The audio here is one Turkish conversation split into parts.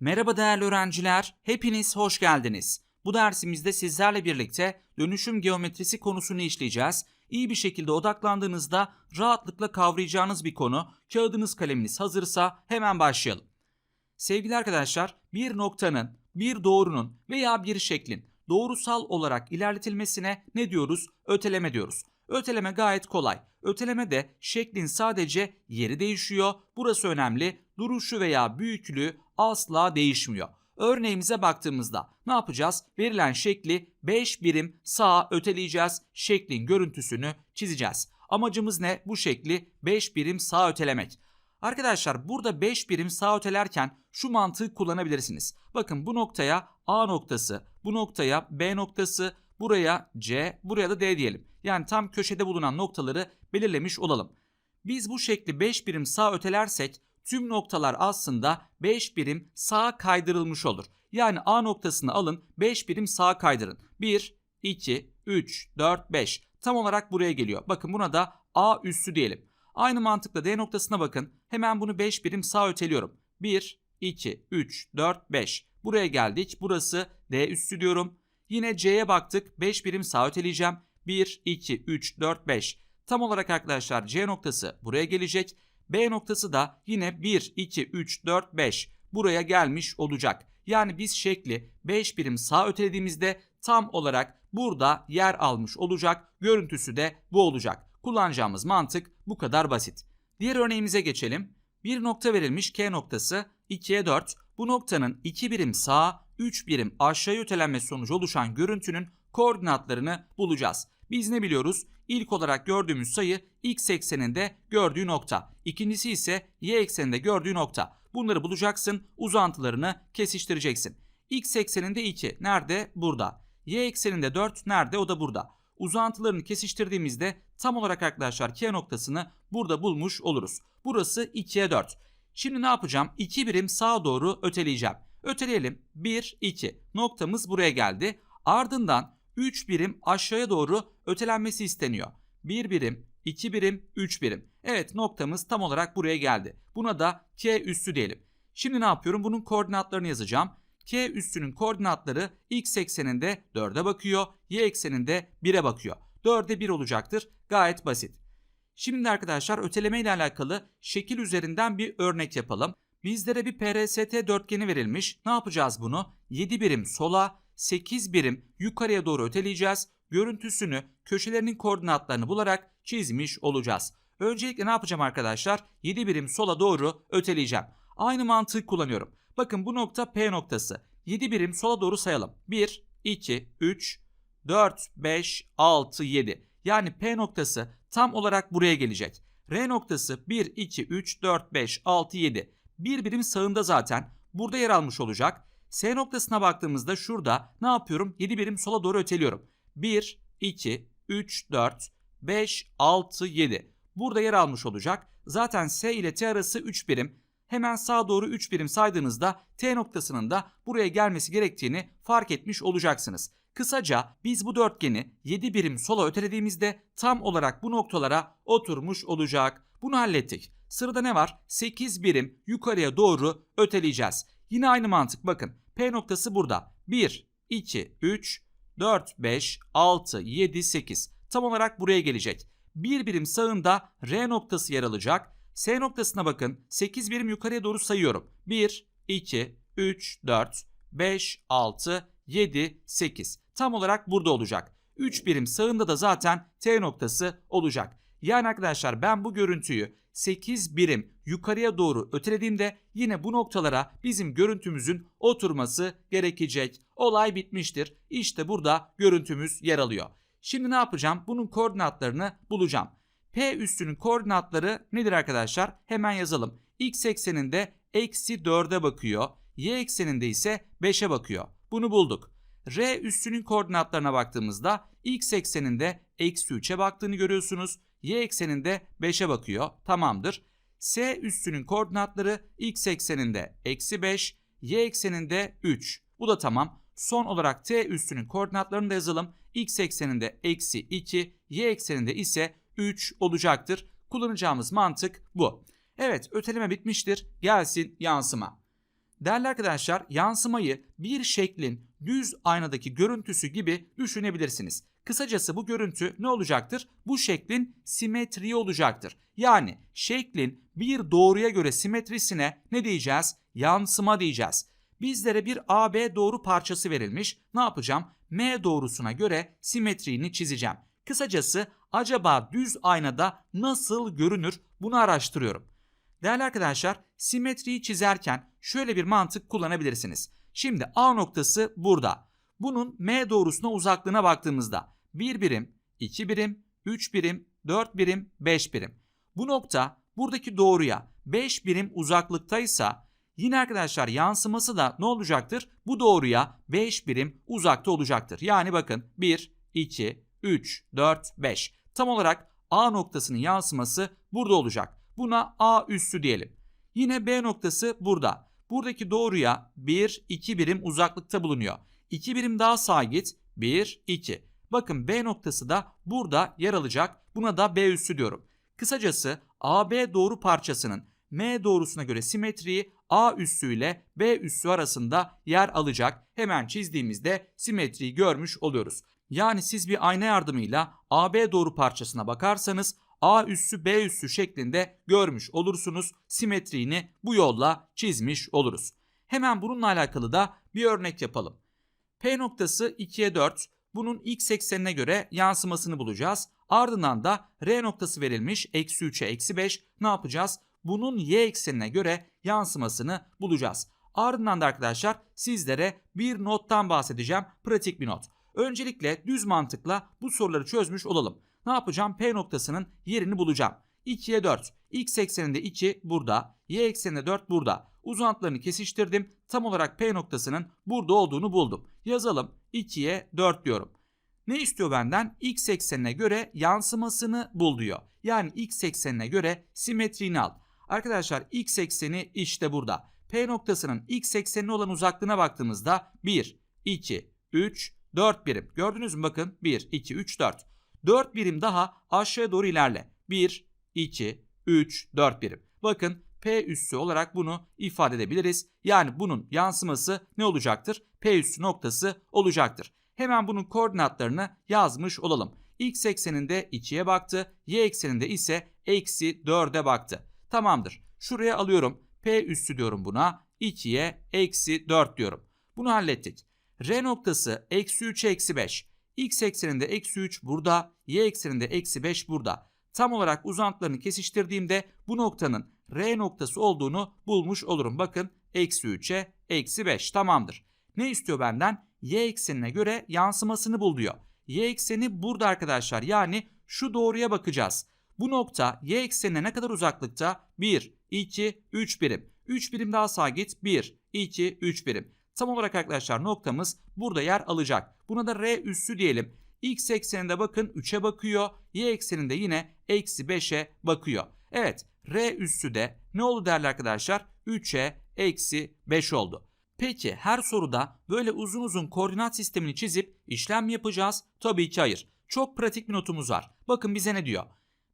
Merhaba değerli öğrenciler, hepiniz hoş geldiniz. Bu dersimizde sizlerle birlikte dönüşüm geometrisi konusunu işleyeceğiz. İyi bir şekilde odaklandığınızda rahatlıkla kavrayacağınız bir konu. Kağıdınız kaleminiz hazırsa hemen başlayalım. Sevgili arkadaşlar, bir noktanın, bir doğrunun veya bir şeklin doğrusal olarak ilerletilmesine ne diyoruz? Öteleme diyoruz. Öteleme gayet kolay. Ötelemede şeklin sadece yeri değişiyor. Burası önemli. Duruşu veya büyüklüğü asla değişmiyor. Örneğimize baktığımızda ne yapacağız? Verilen şekli 5 birim sağa öteleyeceğiz. Şeklin görüntüsünü çizeceğiz. Amacımız ne? Bu şekli 5 birim sağa ötelemek. Arkadaşlar burada 5 birim sağ ötelerken şu mantığı kullanabilirsiniz. Bakın bu noktaya A noktası, bu noktaya B noktası, buraya C, buraya da D diyelim. Yani tam köşede bulunan noktaları belirlemiş olalım. Biz bu şekli 5 birim sağ ötelersek tüm noktalar aslında 5 birim sağa kaydırılmış olur. Yani A noktasını alın 5 birim sağa kaydırın. 1, 2, 3, 4, 5 tam olarak buraya geliyor. Bakın buna da A üssü diyelim. Aynı mantıkla D noktasına bakın. Hemen bunu 5 birim sağ öteliyorum. 1, 2, 3, 4, 5. Buraya geldik. Burası D üssü diyorum. Yine C'ye baktık. 5 birim sağ öteleyeceğim. 1, 2, 3, 4, 5. Tam olarak arkadaşlar C noktası buraya gelecek. B noktası da yine 1, 2, 3, 4, 5 buraya gelmiş olacak. Yani biz şekli 5 birim sağ ötelediğimizde tam olarak burada yer almış olacak. Görüntüsü de bu olacak. Kullanacağımız mantık bu kadar basit. Diğer örneğimize geçelim. Bir nokta verilmiş K noktası 2'ye 4. Bu noktanın 2 birim sağa 3 birim aşağıya ötelenmesi sonucu oluşan görüntünün koordinatlarını bulacağız. Biz ne biliyoruz? İlk olarak gördüğümüz sayı x ekseninde gördüğü nokta. İkincisi ise y ekseninde gördüğü nokta. Bunları bulacaksın, uzantılarını kesiştireceksin. X ekseninde 2 nerede? Burada. Y ekseninde 4 nerede? O da burada. Uzantılarını kesiştirdiğimizde tam olarak arkadaşlar K noktasını burada bulmuş oluruz. Burası 2'ye 4. Şimdi ne yapacağım? 2 birim sağa doğru öteleyeceğim. Öteleyelim. 1, 2. Noktamız buraya geldi. Ardından 3 birim aşağıya doğru ötelenmesi isteniyor. 1 birim, 2 birim, 3 birim. Evet noktamız tam olarak buraya geldi. Buna da K üssü diyelim. Şimdi ne yapıyorum? Bunun koordinatlarını yazacağım. K üssünün koordinatları x ekseninde 4'e bakıyor, y ekseninde 1'e bakıyor. 4'e 1 olacaktır. Gayet basit. Şimdi arkadaşlar öteleme ile alakalı şekil üzerinden bir örnek yapalım. Bizlere bir PRST dörtgeni verilmiş. Ne yapacağız bunu? 7 birim sola, 8 birim yukarıya doğru öteleyeceğiz. Görüntüsünü, köşelerinin koordinatlarını bularak çizmiş olacağız. Öncelikle ne yapacağım arkadaşlar? 7 birim sola doğru öteleyeceğim. Aynı mantığı kullanıyorum. Bakın bu nokta P noktası. 7 birim sola doğru sayalım. 1, 2, 3, 4, 5, 6, 7. Yani P noktası tam olarak buraya gelecek. R noktası 1, 2, 3, 4, 5, 6, 7. Bir birim sağında zaten burada yer almış olacak. S noktasına baktığımızda şurada ne yapıyorum? 7 birim sola doğru öteliyorum. 1, 2, 3, 4, 5, 6, 7. Burada yer almış olacak. Zaten S ile T arası 3 birim. Hemen sağa doğru 3 birim saydığınızda T noktasının da buraya gelmesi gerektiğini fark etmiş olacaksınız. Kısaca biz bu dörtgeni 7 birim sola ötelediğimizde tam olarak bu noktalara oturmuş olacak. Bunu hallettik. Sırada ne var? 8 birim yukarıya doğru öteleyeceğiz. Yine aynı mantık bakın. P noktası burada. 1, 2, 3, 4, 5, 6, 7, 8. Tam olarak buraya gelecek. Bir birim sağında R noktası yer alacak. S noktasına bakın. 8 birim yukarıya doğru sayıyorum. 1, 2, 3, 4, 5, 6, 7, 8. Tam olarak burada olacak. 3 birim sağında da zaten T noktası olacak. Yani arkadaşlar ben bu görüntüyü 8 birim yukarıya doğru ötelediğimde yine bu noktalara bizim görüntümüzün oturması gerekecek. Olay bitmiştir. İşte burada görüntümüz yer alıyor. Şimdi ne yapacağım? Bunun koordinatlarını bulacağım. P üssünün koordinatları nedir arkadaşlar? Hemen yazalım. X ekseninde eksi 4'e bakıyor. Y ekseninde ise 5'e bakıyor. Bunu bulduk. R üssünün koordinatlarına baktığımızda X ekseninde eksi 3'e baktığını görüyorsunuz. Y ekseninde 5'e bakıyor. Tamamdır. S üssünün koordinatları X ekseninde eksi 5, Y ekseninde 3. Bu da tamam. Son olarak T üssünün koordinatlarını da yazalım. X ekseninde eksi 2, Y ekseninde ise 3 olacaktır. Kullanacağımız mantık bu. Evet öteleme bitmiştir. Gelsin yansıma. değerli arkadaşlar yansımayı bir şeklin düz aynadaki görüntüsü gibi düşünebilirsiniz. Kısacası bu görüntü ne olacaktır? Bu şeklin simetriği olacaktır. Yani şeklin bir doğruya göre simetrisine ne diyeceğiz? Yansıma diyeceğiz. Bizlere bir AB doğru parçası verilmiş. Ne yapacağım? M doğrusuna göre simetriğini çizeceğim. Kısacası acaba düz aynada nasıl görünür bunu araştırıyorum. Değerli arkadaşlar simetriyi çizerken şöyle bir mantık kullanabilirsiniz. Şimdi A noktası burada. Bunun M doğrusuna uzaklığına baktığımızda 1 birim, 2 birim, 3 birim, 4 birim, 5 birim. Bu nokta buradaki doğruya 5 birim uzaklıktaysa yine arkadaşlar yansıması da ne olacaktır? Bu doğruya 5 birim uzakta olacaktır. Yani bakın 1, 2, 3, 4, 5. Tam olarak A noktasının yansıması burada olacak. Buna A üssü diyelim. Yine B noktası burada. Buradaki doğruya 1, 2 birim uzaklıkta bulunuyor. 2 birim daha sağa git. 1, 2. Bakın B noktası da burada yer alacak. Buna da B üssü diyorum. Kısacası AB doğru parçasının M doğrusuna göre simetriği A üssü ile B üssü arasında yer alacak. Hemen çizdiğimizde simetriyi görmüş oluyoruz. Yani siz bir ayna yardımıyla AB doğru parçasına bakarsanız A üssü B üssü şeklinde görmüş olursunuz. Simetriğini bu yolla çizmiş oluruz. Hemen bununla alakalı da bir örnek yapalım. P noktası 2'ye 4. Bunun x eksenine göre yansımasını bulacağız. Ardından da R noktası verilmiş. Eksi 3'e eksi 5. Ne yapacağız? Bunun y eksenine göre yansımasını bulacağız. Ardından da arkadaşlar sizlere bir nottan bahsedeceğim. Pratik bir not. Öncelikle düz mantıkla bu soruları çözmüş olalım. Ne yapacağım? P noktasının yerini bulacağım. 2'ye 4. X ekseninde 2 burada. Y ekseninde 4 burada. Uzantılarını kesiştirdim. Tam olarak P noktasının burada olduğunu buldum. Yazalım. 2'ye 4 diyorum. Ne istiyor benden? X eksenine göre yansımasını bul diyor. Yani X eksenine göre simetriğini al. Arkadaşlar X ekseni işte burada. P noktasının X eksenine olan uzaklığına baktığımızda 1, 2, 3, 4 birim. Gördünüz mü bakın 1, 2, 3, 4. 4 birim daha aşağıya doğru ilerle. 1, 2, 3, 4 birim. Bakın P üssü olarak bunu ifade edebiliriz. Yani bunun yansıması ne olacaktır? P üssü noktası olacaktır. Hemen bunun koordinatlarını yazmış olalım. X ekseninde 2'ye baktı. Y ekseninde ise eksi 4'e baktı. Tamamdır. Şuraya alıyorum. P üssü diyorum buna. 2'ye eksi 4 diyorum. Bunu hallettik. R noktası eksi 3 eksi 5. X ekseninde eksi 3 burada. Y ekseninde eksi 5 burada. Tam olarak uzantılarını kesiştirdiğimde bu noktanın R noktası olduğunu bulmuş olurum. Bakın eksi 3'e eksi 5 tamamdır. Ne istiyor benden? Y eksenine göre yansımasını bul diyor. Y ekseni burada arkadaşlar yani şu doğruya bakacağız. Bu nokta y eksenine ne kadar uzaklıkta? 1, 2, 3 birim. 3 birim daha sağa git. 1, 2, 3 birim. Tam olarak arkadaşlar noktamız burada yer alacak. Buna da R üssü diyelim. X ekseninde bakın 3'e bakıyor. Y ekseninde yine eksi 5'e bakıyor. Evet R üssü de ne oldu değerli arkadaşlar? 3'e eksi 5 oldu. Peki her soruda böyle uzun uzun koordinat sistemini çizip işlem yapacağız? Tabii ki hayır. Çok pratik bir notumuz var. Bakın bize ne diyor?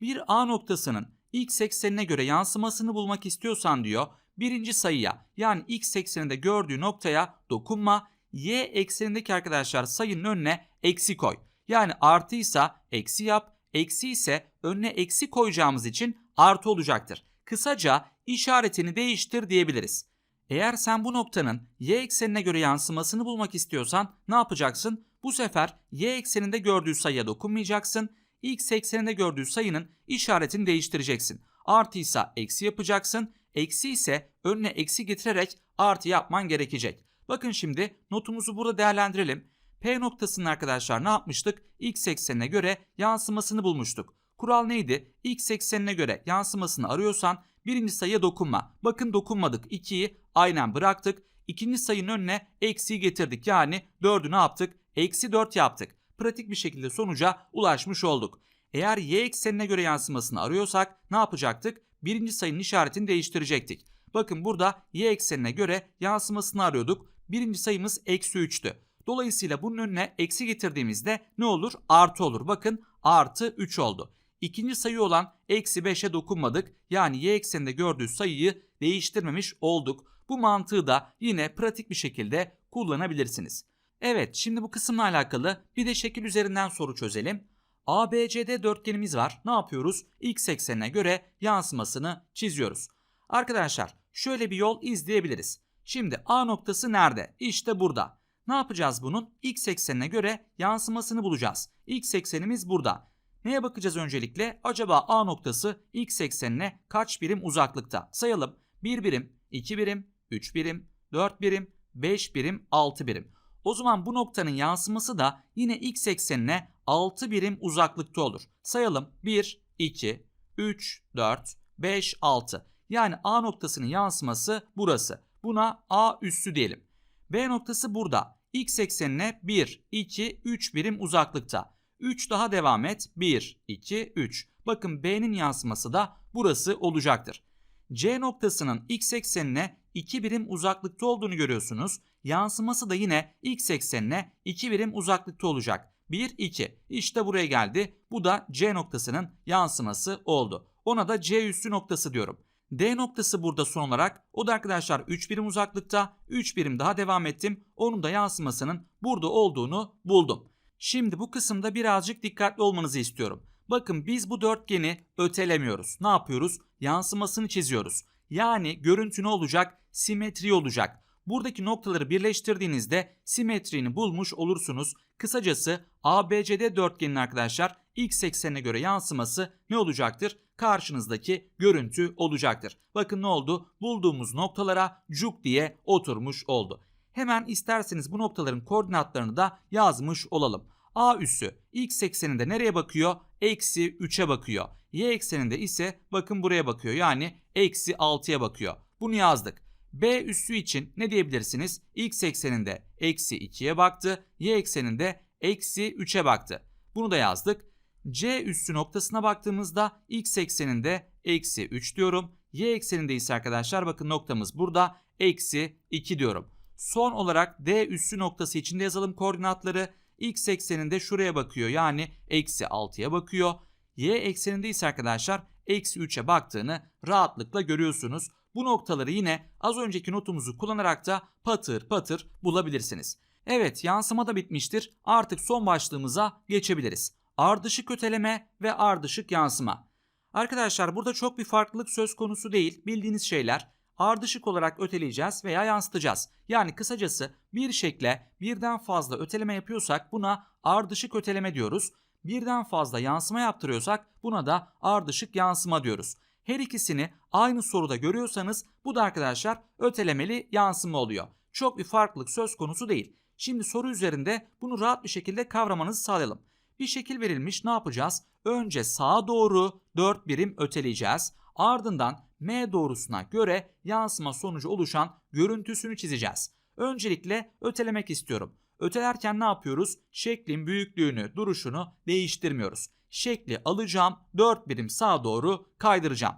Bir A noktasının x eksenine göre yansımasını bulmak istiyorsan diyor birinci sayıya yani x ekseninde gördüğü noktaya dokunma. Y eksenindeki arkadaşlar sayının önüne eksi koy. Yani artıysa eksi yap. Eksi ise önüne eksi koyacağımız için artı olacaktır. Kısaca işaretini değiştir diyebiliriz. Eğer sen bu noktanın y eksenine göre yansımasını bulmak istiyorsan ne yapacaksın? Bu sefer y ekseninde gördüğü sayıya dokunmayacaksın. X ekseninde gördüğü sayının işaretini değiştireceksin. Artıysa eksi yapacaksın. Eksi ise önüne eksi getirerek artı yapman gerekecek. Bakın şimdi notumuzu burada değerlendirelim. P noktasının arkadaşlar ne yapmıştık? X eksenine göre yansımasını bulmuştuk. Kural neydi? X eksenine göre yansımasını arıyorsan birinci sayıya dokunma. Bakın dokunmadık. 2'yi aynen bıraktık. İkinci sayının önüne eksiyi getirdik. Yani 4'ü ne yaptık? Eksi 4 yaptık. Pratik bir şekilde sonuca ulaşmış olduk. Eğer y eksenine göre yansımasını arıyorsak ne yapacaktık? Birinci sayının işaretini değiştirecektik. Bakın burada y eksenine göre yansımasını arıyorduk. Birinci sayımız eksi 3'tü. Dolayısıyla bunun önüne eksi getirdiğimizde ne olur? Artı olur. Bakın artı 3 oldu. İkinci sayı olan eksi 5'e dokunmadık. Yani y ekseninde gördüğü sayıyı değiştirmemiş olduk. Bu mantığı da yine pratik bir şekilde kullanabilirsiniz. Evet şimdi bu kısımla alakalı bir de şekil üzerinden soru çözelim. ABCD dörtgenimiz var. Ne yapıyoruz? X eksenine göre yansımasını çiziyoruz. Arkadaşlar şöyle bir yol izleyebiliriz. Şimdi A noktası nerede? İşte burada. Ne yapacağız bunun? X eksenine göre yansımasını bulacağız. X eksenimiz burada. Neye bakacağız öncelikle? Acaba A noktası X eksenine kaç birim uzaklıkta? Sayalım. 1 birim, 2 birim, 3 birim, 4 birim, 5 birim, 6 birim. O zaman bu noktanın yansıması da yine x eksenine 6 birim uzaklıkta olur. Sayalım 1, 2, 3, 4, 5, 6. Yani A noktasının yansıması burası. Buna A üssü diyelim. B noktası burada. X eksenine 1, 2, 3 birim uzaklıkta. 3 daha devam et. 1, 2, 3. Bakın B'nin yansıması da burası olacaktır. C noktasının x eksenine 2 birim uzaklıkta olduğunu görüyorsunuz. Yansıması da yine x eksenine 2 birim uzaklıkta olacak. 1, 2. İşte buraya geldi. Bu da C noktasının yansıması oldu. Ona da C üssü noktası diyorum. D noktası burada son olarak. O da arkadaşlar 3 birim uzaklıkta. 3 birim daha devam ettim. Onun da yansımasının burada olduğunu buldum. Şimdi bu kısımda birazcık dikkatli olmanızı istiyorum. Bakın biz bu dörtgeni ötelemiyoruz. Ne yapıyoruz? Yansımasını çiziyoruz. Yani görüntü ne olacak? Simetri olacak. Buradaki noktaları birleştirdiğinizde simetrini bulmuş olursunuz. Kısacası ABCD dörtgenin arkadaşlar x eksenine göre yansıması ne olacaktır? Karşınızdaki görüntü olacaktır. Bakın ne oldu? Bulduğumuz noktalara cuk diye oturmuş oldu. Hemen isterseniz bu noktaların koordinatlarını da yazmış olalım. A üssü x ekseninde nereye bakıyor? Eksi 3'e bakıyor. Y ekseninde ise bakın buraya bakıyor. Yani eksi 6'ya bakıyor. Bunu yazdık. B üssü için ne diyebilirsiniz? X ekseninde eksi 2'ye baktı. Y ekseninde eksi 3'e baktı. Bunu da yazdık. C üssü noktasına baktığımızda X ekseninde eksi 3 diyorum. Y ekseninde ise arkadaşlar bakın noktamız burada eksi 2 diyorum. Son olarak D üssü noktası için de yazalım koordinatları. X ekseninde şuraya bakıyor yani eksi 6'ya bakıyor. Y ekseninde ise arkadaşlar eksi 3'e baktığını rahatlıkla görüyorsunuz. Bu noktaları yine az önceki notumuzu kullanarak da patır patır bulabilirsiniz. Evet yansıma da bitmiştir. Artık son başlığımıza geçebiliriz. Ardışık öteleme ve ardışık yansıma. Arkadaşlar burada çok bir farklılık söz konusu değil. Bildiğiniz şeyler ardışık olarak öteleyeceğiz veya yansıtacağız. Yani kısacası bir şekle birden fazla öteleme yapıyorsak buna ardışık öteleme diyoruz. Birden fazla yansıma yaptırıyorsak buna da ardışık yansıma diyoruz. Her ikisini aynı soruda görüyorsanız bu da arkadaşlar ötelemeli yansıma oluyor. Çok bir farklılık söz konusu değil. Şimdi soru üzerinde bunu rahat bir şekilde kavramanızı sağlayalım. Bir şekil verilmiş ne yapacağız? Önce sağa doğru 4 birim öteleyeceğiz. Ardından M doğrusuna göre yansıma sonucu oluşan görüntüsünü çizeceğiz. Öncelikle ötelemek istiyorum. Ötelerken ne yapıyoruz? Şeklin büyüklüğünü, duruşunu değiştirmiyoruz. Şekli alacağım, 4 birim sağa doğru kaydıracağım.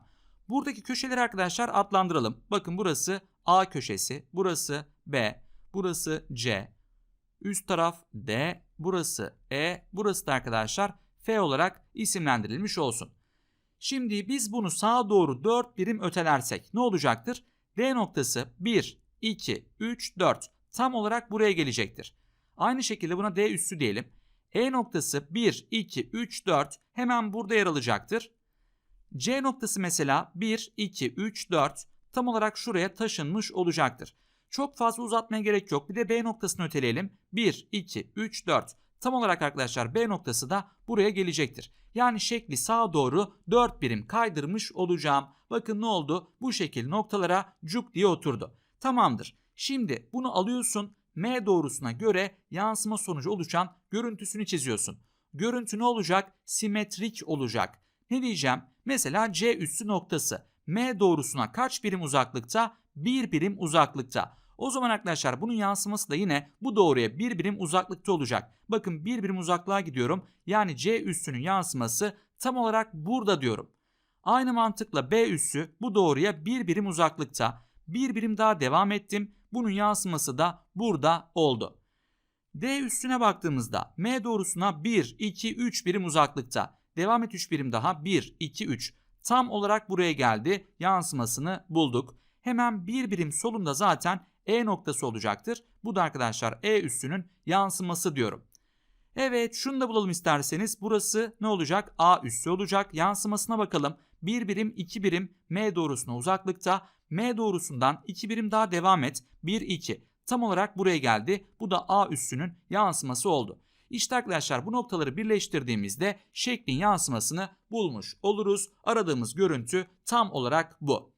Buradaki köşeleri arkadaşlar adlandıralım. Bakın burası A köşesi, burası B, burası C, üst taraf D, burası E, burası da arkadaşlar F olarak isimlendirilmiş olsun. Şimdi biz bunu sağa doğru 4 birim ötelersek ne olacaktır? D noktası 1, 2, 3, 4 tam olarak buraya gelecektir. Aynı şekilde buna D üssü diyelim. E noktası 1, 2, 3, 4 hemen burada yer alacaktır. C noktası mesela 1, 2, 3, 4 tam olarak şuraya taşınmış olacaktır. Çok fazla uzatmaya gerek yok. Bir de B noktasını öteleyelim. 1, 2, 3, 4. Tam olarak arkadaşlar B noktası da buraya gelecektir. Yani şekli sağa doğru 4 birim kaydırmış olacağım. Bakın ne oldu? Bu şekil noktalara cuk diye oturdu. Tamamdır. Şimdi bunu alıyorsun. M doğrusuna göre yansıma sonucu oluşan görüntüsünü çiziyorsun. Görüntü ne olacak? Simetrik olacak. Ne diyeceğim? Mesela C üssü noktası. M doğrusuna kaç birim uzaklıkta? 1 birim uzaklıkta. O zaman arkadaşlar bunun yansıması da yine bu doğruya bir birim uzaklıkta olacak. Bakın bir birim uzaklığa gidiyorum. Yani C üssünün yansıması tam olarak burada diyorum. Aynı mantıkla B üssü bu doğruya bir birim uzaklıkta. Bir birim daha devam ettim. Bunun yansıması da burada oldu. D üstüne baktığımızda M doğrusuna 1, 2, 3 birim uzaklıkta. Devam et 3 birim daha. 1, 2, 3. Tam olarak buraya geldi. Yansımasını bulduk. Hemen bir birim solunda zaten E noktası olacaktır. Bu da arkadaşlar E üssünün yansıması diyorum. Evet şunu da bulalım isterseniz. Burası ne olacak? A üssü olacak. Yansımasına bakalım. 1 birim 2 birim M doğrusuna uzaklıkta. M doğrusundan 2 birim daha devam et. 1 2. Tam olarak buraya geldi. Bu da A üssünün yansıması oldu. İşte arkadaşlar bu noktaları birleştirdiğimizde şeklin yansımasını bulmuş oluruz. Aradığımız görüntü tam olarak bu.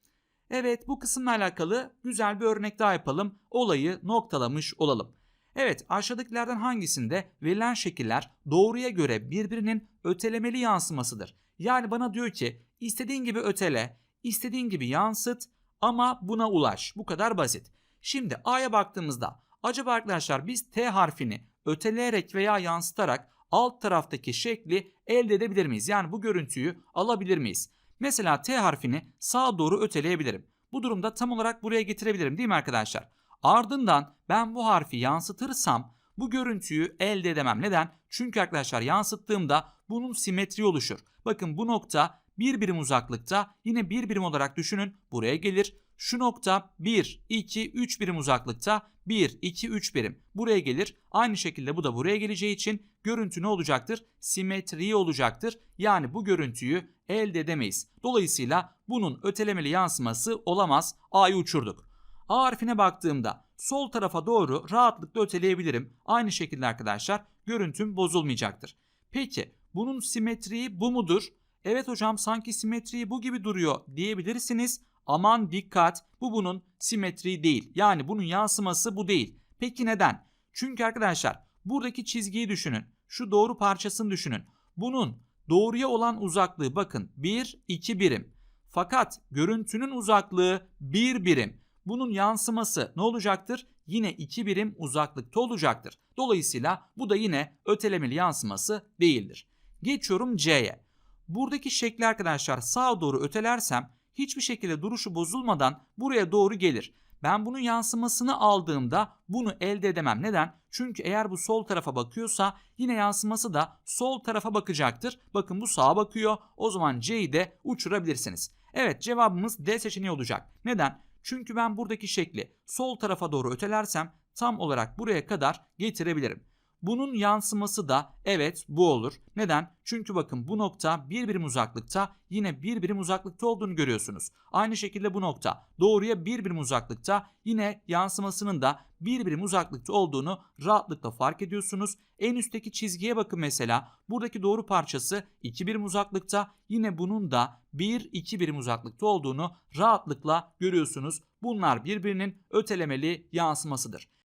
Evet bu kısımla alakalı güzel bir örnek daha yapalım. Olayı noktalamış olalım. Evet aşağıdakilerden hangisinde verilen şekiller doğruya göre birbirinin ötelemeli yansımasıdır? Yani bana diyor ki istediğin gibi ötele, istediğin gibi yansıt ama buna ulaş. Bu kadar basit. Şimdi A'ya baktığımızda acaba arkadaşlar biz T harfini öteleyerek veya yansıtarak alt taraftaki şekli elde edebilir miyiz? Yani bu görüntüyü alabilir miyiz? Mesela T harfini sağa doğru öteleyebilirim. Bu durumda tam olarak buraya getirebilirim değil mi arkadaşlar? Ardından ben bu harfi yansıtırsam bu görüntüyü elde edemem. Neden? Çünkü arkadaşlar yansıttığımda bunun simetri oluşur. Bakın bu nokta bir birim uzaklıkta yine bir birim olarak düşünün buraya gelir. Şu nokta 1, 2, 3 birim uzaklıkta 1, 2, 3 birim buraya gelir. Aynı şekilde bu da buraya geleceği için görüntü ne olacaktır? Simetri olacaktır. Yani bu görüntüyü elde edemeyiz. Dolayısıyla bunun ötelemeli yansıması olamaz. A'yı uçurduk. A harfine baktığımda sol tarafa doğru rahatlıkla öteleyebilirim. Aynı şekilde arkadaşlar görüntüm bozulmayacaktır. Peki bunun simetriği bu mudur? Evet hocam sanki simetriği bu gibi duruyor diyebilirsiniz. Aman dikkat bu bunun simetriği değil. Yani bunun yansıması bu değil. Peki neden? Çünkü arkadaşlar buradaki çizgiyi düşünün. Şu doğru parçasını düşünün. Bunun doğruya olan uzaklığı bakın 1 2 birim. Fakat görüntünün uzaklığı 1 birim. Bunun yansıması ne olacaktır? Yine 2 birim uzaklıkta olacaktır. Dolayısıyla bu da yine ötelemeli yansıması değildir. Geçiyorum C'ye. Buradaki şekli arkadaşlar sağa doğru ötelersem hiçbir şekilde duruşu bozulmadan buraya doğru gelir. Ben bunun yansımasını aldığımda bunu elde edemem. Neden? Çünkü eğer bu sol tarafa bakıyorsa yine yansıması da sol tarafa bakacaktır. Bakın bu sağa bakıyor. O zaman C'yi de uçurabilirsiniz. Evet cevabımız D seçeneği olacak. Neden? Çünkü ben buradaki şekli sol tarafa doğru ötelersem tam olarak buraya kadar getirebilirim. Bunun yansıması da evet bu olur. Neden? Çünkü bakın bu nokta bir birim uzaklıkta yine bir birim uzaklıkta olduğunu görüyorsunuz. Aynı şekilde bu nokta doğruya bir birim uzaklıkta yine yansımasının da bir birim uzaklıkta olduğunu rahatlıkla fark ediyorsunuz. En üstteki çizgiye bakın mesela. Buradaki doğru parçası 2 birim uzaklıkta yine bunun da 1-2 birim uzaklıkta olduğunu rahatlıkla görüyorsunuz. Bunlar birbirinin ötelemeli yansımasıdır.